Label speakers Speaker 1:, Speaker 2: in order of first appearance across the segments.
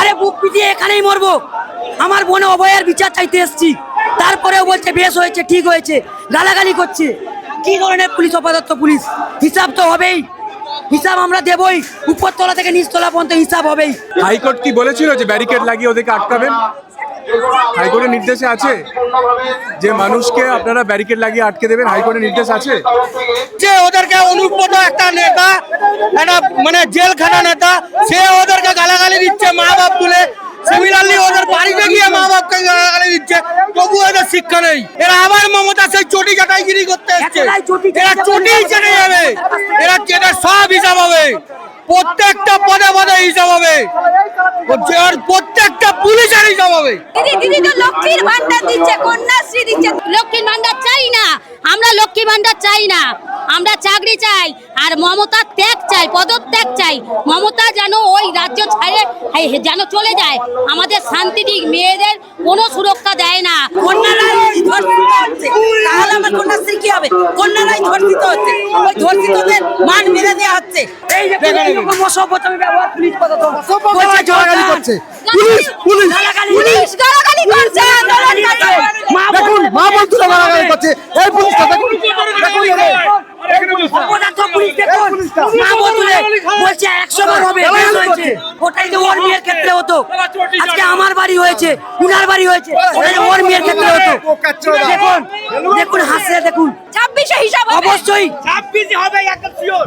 Speaker 1: আরে বুক পিটিয়ে এখানেই মরবো। আমার বোনে অভয়ের বিচার চাইতে এসছি। তারপরেও বলছে, বেশ হয়েছে, ঠিক হয়েছে, গালাগালি করছে। কি ধরনের পুলিশ অপদার্থ পুলিশ? হিসাব তো হবেই। হিসাব আমরা দেবই। উপরতলা থেকে নিচতলা পর্যন্ত হিসাব হবেই।
Speaker 2: হাইকোর্ট কি বলেছিল যে ব্যারিকেড লাগিয়ে ওদেরকে আটকাবেন? হাইকোর্টের নির্দেশে আছে যে মানুষকে আপনারা ব্যারিকেড লাগিয়ে আটকে দেবেন হাইকোর্টের নির্দেশ আছে?
Speaker 3: যে ওদেরকে অনুব্রত একটা নেতা একটা মানে জেলখানা নেতা সে ওদেরকে গালাগালি দিচ্ছে মা বাপ তুলে। সিমিলারলি ওদের বাড়িতে গিয়ে মা বাপকে গালাগালি দিচ্ছে। তবু এদের শিক্ষা নেই। এরা আবার মমতা সেই চটি চাটাইগিরি করতে এসছে। এরা চটি চেটে যাবে। এরা চেটে সব হিসাব হবে। প্রত্যেকটা পদে পদে হিসাব হবে। প্রত্যেকটা পুলিশের হিসাব হবে।
Speaker 4: দিদি দিদি তো লক্ষ্মীর ভান্ডার দিচ্ছে কন্যাশ্রী দিচ্ছে। লক্ষ্মীর ভান্ডার চাই না আমরা লক্ষ্মী ভান্ডার চাই না। আমরা চাকরি চাই আর মমতা ত্যাগ চাই পদত্যাগ চাই। মমতা যেন ওই রাজ্য ছাড়ে যেন চলে যায়। আমাদের শান্তি ঠিক মেয়েদের কোনো সুরক্ষা দেয় না।
Speaker 1: কন্যারাই ধর্ষিত হচ্ছে তাহলে আমার কন্যাশ্রী কি হবে? কন্যারাই ধর্ষিত হচ্ছে ওই ধর্ষিতদের মান মেরে দেওয়া হচ্ছে। এই যে এরকম ব্যবহার পুলিশ প্রশাসন বলছে জোরগালি করছে।
Speaker 4: Police
Speaker 1: police
Speaker 4: police. গালাগালি করছে
Speaker 1: মা
Speaker 5: দেখুন মা বলছিল গালাগালি করছে। এই পুলিশটা দেখুন দেখুন
Speaker 1: অপদার্থ পুলিশ দেখুন। মা বলছে বলছে একশো বার হবে ওটাই তো ওর মেয়ের ক্ষেত্রে হতো। আজকে আমার বাড়ি হয়েছে উনার বাড়ি হয়েছে। ওর মেয়ের ক্ষেত্রে হতো। দেখুন দেখুন হাসছে দেখুন। অবশ্যই।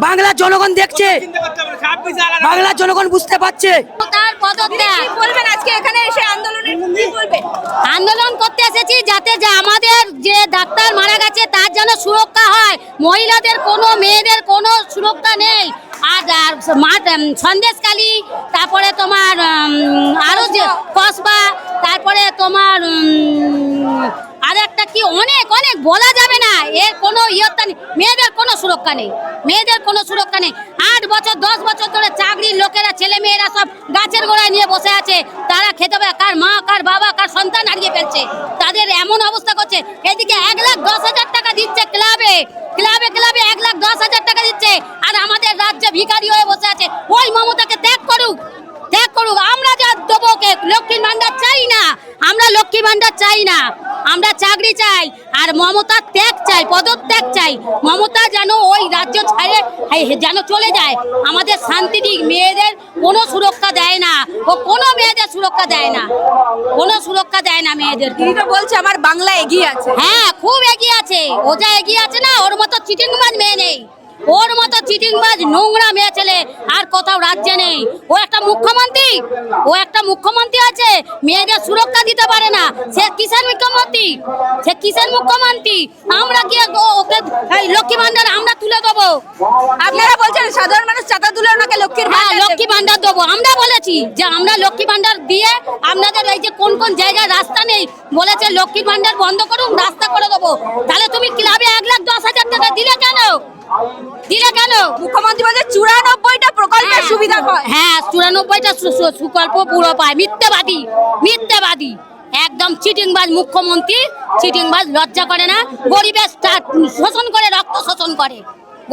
Speaker 1: বাংলার জনগণ দেখছে। বাংলার জনগণ বুঝতে পারছে।
Speaker 4: তার পদত্যাগ। কি বলবেন আজকে এসে আন্দোলনের কি বলবেন? আন্দোলন করতে এসেছি যাতে যে আমাদের যে ডাক্তার মারা গেছে তার যেন সুরক্ষা হয়। মহিলাদের কোনো মেয়েদের কোনো সুরক্ষা নেই। আর সন্দেশকালী তারপরে তোমার উম, আরও যে কসবা তারপরে তোমার আর একটা কি অনেক অনেক বলা যাবে না। এর কোনো ইয়ত্তা নেই। মেয়েদের কোনো সুরক্ষা নেই। মেয়েদের কোনো সুরক্ষা নেই। আট বছর, দশ বছর ধরে চাকরির লোকেরা, ছেলে মেয়েরা সব গাছের গোড়ায় নিয়ে বসে আছে। তারা খেতে পারে কার মা, কার বাবা, কার সন্তান হারিয়ে ফেলছে। তাদের এমন অবস্থা করছে, এদিকে এক লাখ দশ হাজার টাকা দিচ্ছে ক্লাবে। ক্লাবে ক্লাবে এক লাখ দশ হাজার টাকা দিচ্ছে। আর আমাদের রাজ্যে ভিখারি হয়ে বসে আছে। ওই মমতাকে ত্যাগ করুক। ত্যাগ করুক। আমরা যা দেবো লক্ষ্মীর ভান্ডার চাই না। আমরা লক্ষ্মী ভান্ডার চাই না। আমরা চাকরি চাই আর মমতা ত্যাগ চাই পদত্যাগ চাই। মমতা যেন ওই রাজ্য ছাড়ে যেন চলে যায়। আমাদের শান্তি দিক মেয়েদের কোনো সুরক্ষা দেয় না ও কোনো মেয়েদের সুরক্ষা দেয় না। কোনো সুরক্ষা দেয় না মেয়েদের।
Speaker 6: বলছে আমার বাংলা এগিয়ে আছে।
Speaker 4: হ্যাঁ খুব এগিয়ে আছে। ও যা এগিয়ে আছে না ওর মতো চিটিংবাজ মেয়ে নেই। চিটিংবাজ নোংরা মেয়ে ছেলে আর কোথাও রাজ্যে নেই। ও একটা মুখ্যমন্ত্রী? ও একটা মুখ্যমন্ত্রী আছে মেয়েদের সুরক্ষা দিতে পারে না। সে কিষাণ মুখ্যমন্ত্রী? সে কিষাণ মুখ্যমন্ত্রী? আমরা কি ওকে লক্ষ্মী ভান্ডার আমরা তুলে দেবো?
Speaker 6: আপনারা বলছেন সাধারণ মানুষ চাঁদা তুলে ওনাকে লক্ষ্মীর
Speaker 4: হ্যাঁ লক্ষ্মী ভান্ডার দেবো। আমরা বলেছি যে আমরা লক্ষ্মী ভান্ডার দিয়ে আপনাদের এই যে কোন কোন জায়গায় রাস্তা নেই বলেছে লক্ষ্মী ভান্ডার বন্ধ করুন রাস্তা করে দেবো। তাহলে তুমি ক্লাবে এক লাখ দশ হাজার টাকা দিলে কেন? দিলে কেন?
Speaker 6: মুখ্যমন্ত্রী বলছে চুরানব্বইটা প্রকল্পের সুবিধা পায়
Speaker 4: হ্যাঁ চুরানব্বইটা সুকল্প পুরো পায়। মিথ্যাবাদী মিথ্যাবাদী। একদম চিটিংবাজ মুখ্যমন্ত্রী চিটিংবাজ লজ্জা করে না। গরিবের শোষণ করে রক্ত শোষণ করে।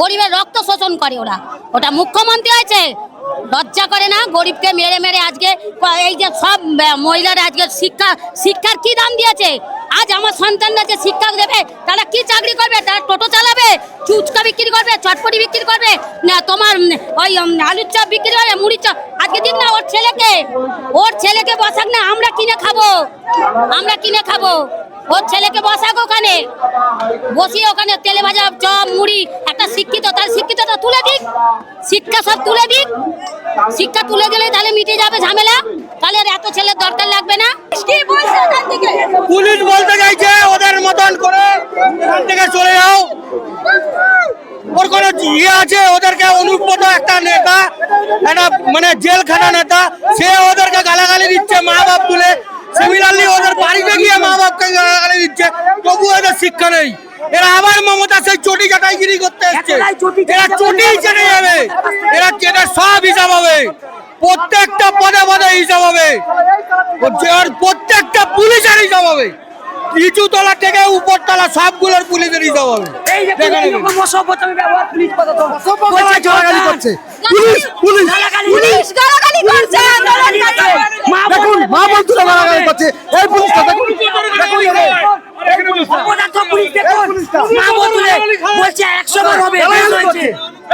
Speaker 4: গরিবের রক্ত শোষণ করে ওরা। ওটা মুখ্যমন্ত্রী হয়েছে। লজ্জা করে না গরিবকে মেরে মেরে আজকে এই যে সব মহিলারা আজকে শিক্ষা শিক্ষার কি দাম দিয়েছে? আজ আমার সন্তানরা যে শিক্ষা দেবে তারা কি চাকরি করবে? তারা টোটো চালাবে চুচকা বিক্রি করবে চটপটি বিক্রি করবে? না তোমার ওই আলুর চপ বিক্রি করবে মুড়ির চপ? আজকে দিন না ওর ছেলেকে ওর ছেলেকে বসাক না আমরা কিনে খাব। আমরা কিনে খাব। ওর ছেলেকে বসাক ওখানে। বসিয়ে ওখানে তেলে ভাজা চপ মুড়ি একটা শিক্ষিত তার শিক্ষিতটা তুলে দিক। শিক্ষা সব তুলে দিক। শিক্ষা তুলে দিলে তাহলে মিটে যাবে ঝামেলা। তাহলে আর এত ছেলের দরকার লাগবে না।
Speaker 3: পুলিশ বলতে চাইছে ওদের মতন করে এখান থেকে চলে যাও। ওর কোনো ইয়ে আছে ওদেরকে অনুব্রত একটা নেতা একটা মানে জেলখানা নেতা সে ওদেরকে গালাগালি দিচ্ছে মা বাপ তুলে। সিমিলারলি ওদের বাড়িতে গিয়ে মা বাপকে গালাগালি দিচ্ছে তবু এদের শিক্ষা নেই। এরা আবার মমতা সেই চটি চাটাইগিরি করতে এসছে। এরা চটি চেটে যাবে। এরা চেটে সব হিসাব হবে। প্রত্যেকটা পদে পদে হিসাব হবে। প্রত্যেকটা পুলিশের হিসাব হবে। নিচু তলা থেকে উপর তলা সবগুলোর হবে।
Speaker 1: পুলিশ
Speaker 6: আন্দোলনকারী
Speaker 1: মা
Speaker 5: দেখুন মা বলছিল গালাগালি করছে। এই পুলিশটা দেখুন দেখুন।
Speaker 1: মা বলছে বলছে একশো বার হবে বেশ হয়েছে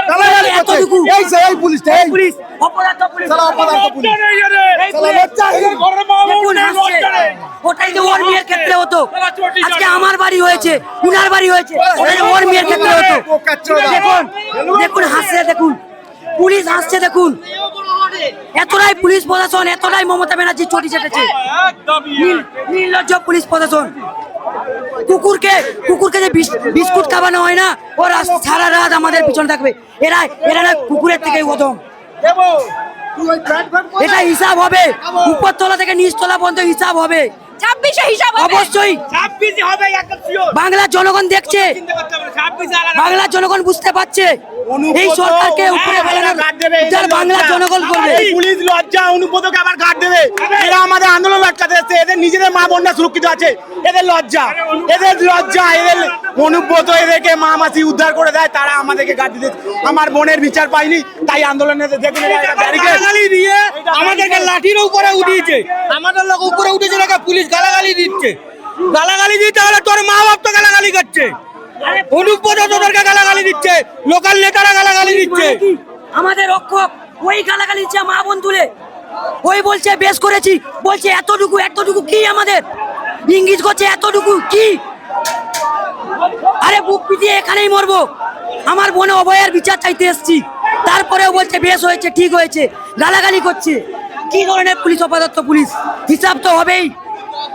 Speaker 5: গালাগালি করছে
Speaker 1: এতটুকু
Speaker 5: এই যে এই পুলিশটা এই।
Speaker 1: পুলিশ অপদার্থ পুলিশ।
Speaker 5: শালা অপদার্থ পুলিশ
Speaker 1: এই
Speaker 5: শালা
Speaker 1: পুলিশ।
Speaker 5: লজ্জা আছে?
Speaker 1: ওটাই তো ওর মেয়ের ক্ষেত্রে হতো। আজকে আমার বাড়ি হয়েছে উনার বাড়ি হয়েছে ওটাই ওর মেয়ের ক্ষেত্রে হতো। দেখুন দেখুন হাসছে দেখুন। পুলিশ হাসছে দেখুন। এতটাই পুলিশ প্রশাসন এতটাই মমতা ব্যানার্জি চটি চেটেছে নির- নির্লজ্জ পুলিশ প্রশাসন। কুকুরকে কুকুরকে যে বিস- বিস্কুট খাওয়ানো হয় না ওরা সারা রাত আমাদের পিছনে থাকবে। এরা এরা না কুকুরের থেকে উদম এটা হিসাব হবে। উপর তলা থেকে নিচ নিচতলা পর্যন্ত হিসাব হবে।
Speaker 6: ছাব্বিশে হিসাব হবে।
Speaker 1: অবশ্যই। বাংলার জনগণ দেখছে। বাংলার জনগণ বুঝতে পারছে। এই সরকারকে উপরে ফেলানোর বিচার জনগণ করবে।
Speaker 3: পুলিশ লজ্জা অনুব্রতকে আবার গার্ড দেবে। এরা আমাদের আন্দোলন আটকাতে এসছে। এদের নিজেদের মা বোনরা সুরক্ষিত আছে। এদের লজ্জা। এদের লজ্জা। এদের অনুব্রত এদেরকে মা মাসি উদ্ধার করে দেয়। তারা আমাদেরকে গার্ড দিতে আমার বোনের বিচার পাইনি তাই আন্দোলনে দেখুন দিয়ে আমাদেরকে লাঠির উপরে উঠিয়েছে। আমাদের লোক উপরে উঠেছে পুলিশ গালাগালি দিচ্ছে? গালাগালি দিতে হলে তোর মা বাপ তো গালাগালি করছে। তোদেরকে গালাগালি দিচ্ছে লোকাল নেতারা গালাগালি দিচ্ছে?
Speaker 1: আমাদের রক্ষক ওই গালাগালি দিচ্ছে মা বোন তুলে ওই বলছে বেশ করেছি। বলছে এতটুকু এতটুকু কি আমাদের? ইঙ্গিত করছে এতটুকু কি? আরে বুক পিটিয়ে এখানেই মরবো। আমার বোনে অভয়ের বিচার চাইতে এসছি। তারপরেও বলছে বেশ হয়েছে ঠিক হয়েছে। গালাগালি করছে। কি ধরনের পুলিশ অপদার্থ পুলিশ? হিসাব তো হবেই।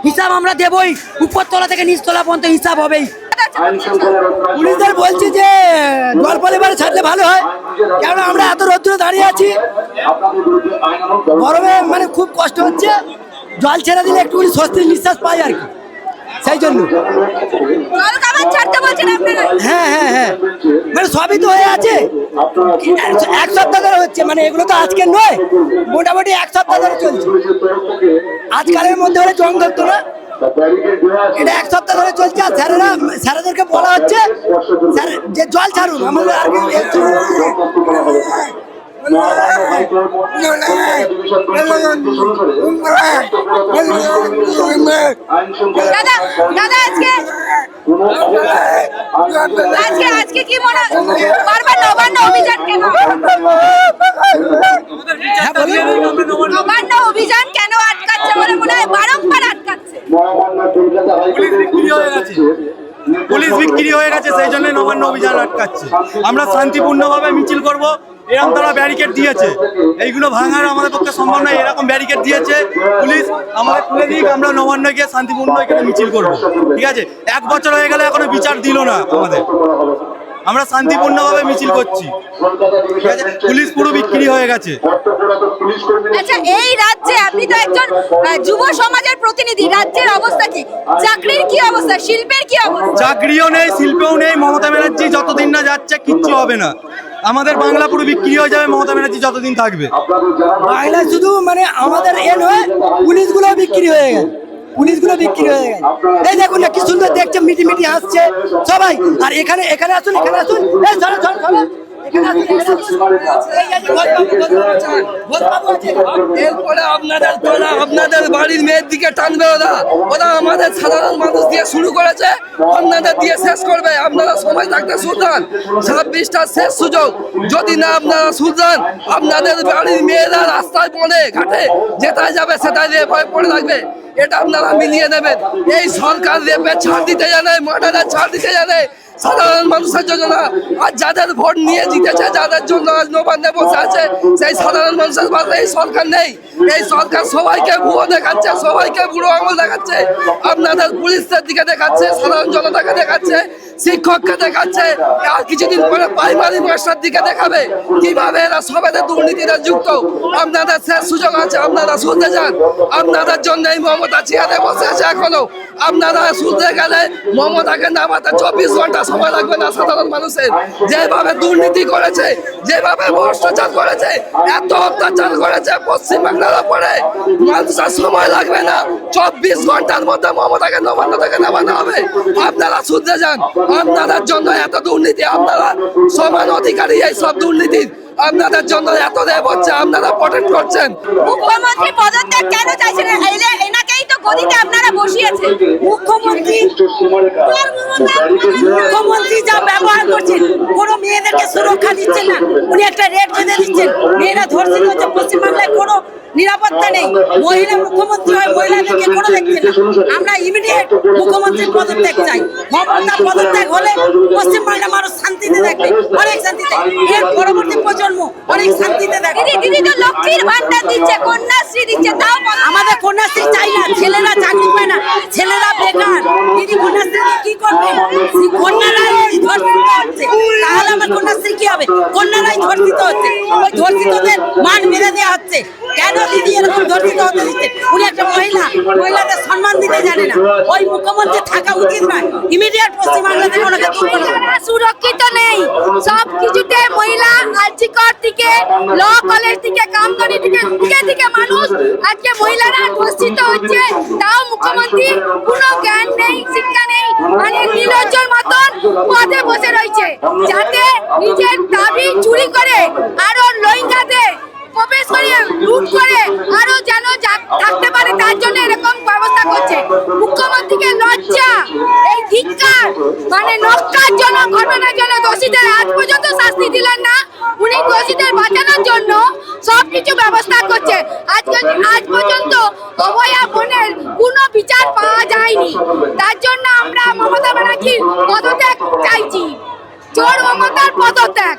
Speaker 1: হিসাব আমরা দেবই। উপরতলা থেকে নিচতলা পর্যন্ত হিসাব হবেই।
Speaker 5: পুলিশদের বলছি যে জল পরিবার ছাড়লে ভালো হয়। কেন আমরা এত রোদ্দুরে দাঁড়িয়ে আছি। গরমে মানে খুব কষ্ট হচ্ছে। জল ছেড়ে দিলে একটু স্বস্তির নিঃশ্বাস পাই আর কি। সেই জন্য। হ্যাঁ হ্যাঁ হ্যাঁ। মানে সবই তো হয়ে আছে। এক- সপ্তাহ ধরে হচ্ছে মানে এগুলো তো আজকে নয় মোটামুটি এক সপ্তাহ ধরে চলছে। আজকালের মধ্যে হলে জং ধরতো না। এটা এক সপ্তাহ ধরে চলছে আর স্যারেরা স্যারেদেরকে বলা হচ্ছে স্যার যে জল ছাড়ুন। আমাদের আর কি
Speaker 6: আজকে আজকে কি মনে বারবার নবান্ন অভিযান কেন নবান্ন অভিযান কেন আটকাচ্ছে বলে মনে হয় বারংবার আটকাচ্ছে
Speaker 3: পুলিশ বিক্রি হয়ে গেছে, সেই জন্য নবান্ন অভিযান আটকাচ্ছে। আমরা শান্তিপূর্ণভাবে মিছিল করব। এরকম তারা ব্যারিকেড দিয়েছে। এইগুলো ভাঙার আমাদের পক্ষে সম্ভব নয় এরকম ব্যারিকেড দিয়েছে পুলিশ আমাদের খুলে দিক আমরা নবান্ন গিয়ে শান্তিপূর্ণ এখানে মিছিল করব। ঠিক আছে? এক বছর হয়ে গেলে এখনও বিচার দিল না আমাদের। আমরা শান্তিপূর্ণভাবে মিছিল করছি। পুলিশ পুরো বিক্রি হয়ে গেছে।
Speaker 6: আচ্ছা এই রাজ্যে আপনি তো একজন যুব সমাজের প্রতিনিধি। রাজ্যের অবস্থা কি? চাকরির কি অবস্থা? শিল্পের কি অবস্থা?
Speaker 3: চাকরিও নেই শিল্পেও নেই মমতা ব্যানার্জি যতদিন না যাচ্ছে কিচ্ছু হবে না। আমাদের বাংলা পুরো বিক্রি হয়ে যাবে মমতা ব্যানার্জি যতদিন থাকবে।
Speaker 5: বাংলা শুধু মানে আমাদের এ নয় পুলিশগুলো বিক্রি হয়ে গেছে। পুলিশগুলো বিক্রি হয়ে গেছে। এই দেখুন না কি সুন্দর দেখছে মিটি মিটি হাসছে সবাই। আর এখানে এখানে আসুন এখানে আসুন। এই
Speaker 7: আপনাদের তোলা আপনাদের বাড়ির মেয়ের দিকে টানবে ওরা ওরা আমাদের সাধারণ মানুষ দিয়ে শুরু করেছে আপনাদের দিয়ে শেষ করবে আপনারা সময় থাকতে শুধরান ছাব্বিশটা শেষ সুযোগ যদি না আপনারা শুধরান আপনাদের বাড়ির মেয়েরা রাস্তায় পড়ে, ঘাটে যেটাই যাবে সেটাই রেপ হয়ে পড়ে থাকবে এটা আপনারা মিলিয়ে দেবেন। এই সরকার রেপে ছাড় দিতে জানে মার্ডারে ছাড় দিতে জানে। সাধারণ মানুষের জন্য না। আর যাদের ভোট নিয়ে জিতেছে, যাদের জন্য আজ নবান্নে বসে আছে, সেই সাধারণ মানুষের পাশে এই সরকার নেই। এই সরকার সবাইকে ভুয়ো দেখাচ্ছে, সবাইকে বুড়ো আঙুল দেখাচ্ছে। আপনাদের পুলিশদের দিকে দেখাচ্ছে, সাধারণ জনতাকে দেখাচ্ছে। শিক্ষককে দেখাচ্ছে, আর কিছুদিন পরে প্রাইমারি মাস্টার দিকে দেখাবে। কীভাবে এরা সবাই দুর্নীতিতে যুক্ত? আপনাদের শেষ সুযোগ আছে, আপনারা শুনতে যান আপনাদের জন্য এই মমতা চেয়ারে বসে আছে এখনও। আপনারা শুনতে গেলে মমতাকে নামাতে চব্বিশ ঘণ্টা সময় লাগবে না সাধারণ মানুষের। যেভাবে দুর্নীতি করেছে, যেভাবে ভ্রষ্টাচার করেছে, এত অত্যাচার করেছে পশ্চিমবাংলার উপরে। মানুষের সময় লাগবে না। চব্বিশ ঘণ্টার মধ্যে মমতাকে নবান্ন থেকে নামানো হবে। আপনারা শুনতে যান আপনাদের জন্য এত দুর্নীতি, আপনারা সমান অধিকারী এই সব দুর্নীতির। আপনাদের জন্য এত দেব হচ্ছে, আপনারা প্রোটেক্ট করছেন।
Speaker 8: মুখ্যমন্ত্রী পদত্যাগ কেন চাইছেন? এনাকেই তো গদিতে আপনারা বসিয়েছেন।
Speaker 1: মুখ্যমন্ত্রী মুখ্যমন্ত্রী যা ব্যবহার করছেন, কোনো মেয়েদেরকে সুরক্ষা দিচ্ছেন না। উনি একটা রেট বেঁধে দিচ্ছেন। মেয়েরা ধর্ষিত হচ্ছে পশ্চিমবাংলায় মহিলা মুখ্যমন্ত্রী হয় মহিলাদেরকে কোনো দেখছেন না। আমরা ইমিডিয়েট মুখ্যমন্ত্রীর পদত্যাগ চাই। মমতার পদত্যাগ হলে পশ্চিমবাংলার মানুষ শান্তিতে থাকবে অনেক শান্তিতে এর পরবর্তী প্রজন্ম অনেক শান্তিতে থাকবে
Speaker 8: দিদি দিদি তো লক্ষ্মীর ভান্ডার দিচ্ছে কন্যাশ্রী দিচ্ছে তাও
Speaker 1: আমাদের কন্যাশ্রী চাই না ছেলেরা চাকরি পায় না ছেলেরা বেকার। দিদি কন্যাশ্রী কি করবে? কন্যারাই ধর্ষিত হচ্ছে। তাহলে আমার কন্যাশ্রী কি হবে? কন্যারাই ধর্ষিত হচ্ছে। ওই ধর্ষিতদের মান মেরে দেওয়া হচ্ছে। কেন দিদি এরকম ধর্ষিত হতে দিচ্ছে উনি একটা মহিলা মহিলাদের সম্মান দিতে জানে না। ওই মুখ্যমন্ত্রী থাকা উচিত নয়। ইমিডিয়েট পশ্চিমবাংলা থেকে ওনাকে দূর
Speaker 6: সুরক্ষিত নেই। সব কিছুতে মহিলা ল কলেজ কামদনি দিকে দিকে মানুষ আজকে মহিলারা ধর্ষিত হচ্ছে। তাও মুখ্যমন্ত্রী কোনো জ্ঞান নেই, শিক্ষা নেই মানে নির্লজ্জর মতন পদে বসে রয়েছে। যাতে নিজের দাবি চুরি করে আরও রোহিঙ্গাদের প্রবেশ করে লুট করে আরও যেন থাকতে পারে, তার জন্য এরকম ব্যবস্থা করছে। মুখ্যমন্ত্রীকে লজ্জা, এই ধিক্কার মানে নক্কার জন্য ঘটনার জন্য দোষীদের আজ পর্যন্ত শাস্তি দিলেন না। উনি দোষীদের বাঁচানোর জন্য সবকিছু ব্যবস্থা করছে। আজকে আজ পর্যন্ত অভয়া বোনের কোনো বিচার পাওয়া যায়নি। তার জন্য আমরা মমতা ব্যানার্জির পদত্যাগ চাইছি। চোর মমতার পদত্যাগ।